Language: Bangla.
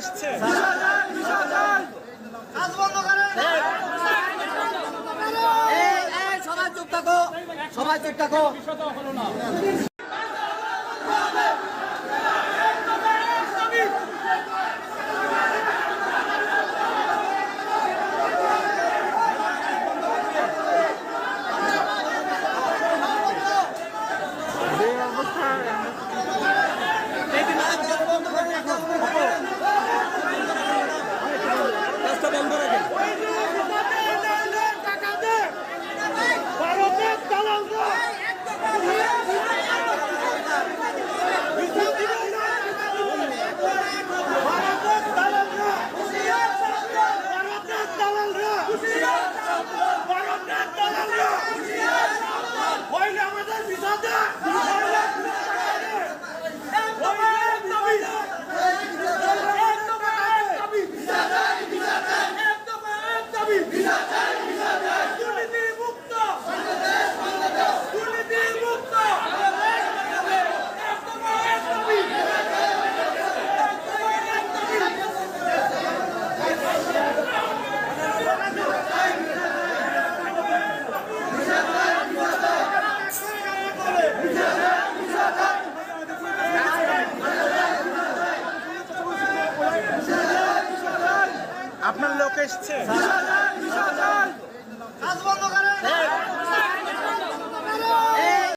এসছে। সবাই চুপ থাকো সবাই চুপ থাকো আপনার এসছে।